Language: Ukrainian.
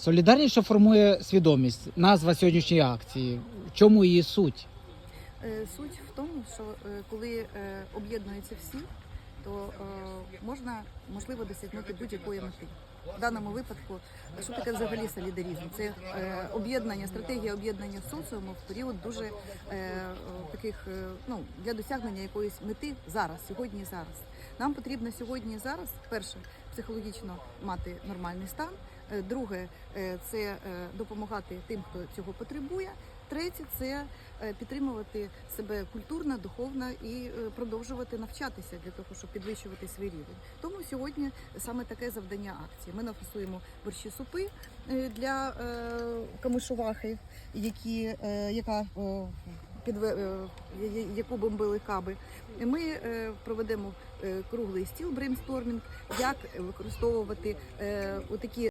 Солідарність, що формує свідомість, назва сьогоднішньої акції. В чому її суть? Е, Суть в тому, що е, коли е, об'єднуються всі, то можна можливо досягнути будь-якої мети. В даному випадку, що таке взагалі солідарізм? Це об'єднання, стратегія об'єднання соціуму в період дуже таких ну для досягнення якоїсь мети зараз, сьогодні і зараз. Нам потрібно сьогодні і зараз, перше, психологічно мати нормальний стан. Е, Друге, е, це е, допомагати тим, хто цього потребує. Третє це підтримувати себе культурно, духовно і продовжувати навчатися для того, щоб підвищувати свій рівень. Тому сьогодні саме таке завдання акції. Ми нафасуємо борщі супи для камишувахи, які яка підве- е, яку бомбили каби. Ми е, проведемо е, круглий стіл брейнстормінг, як використовувати отакі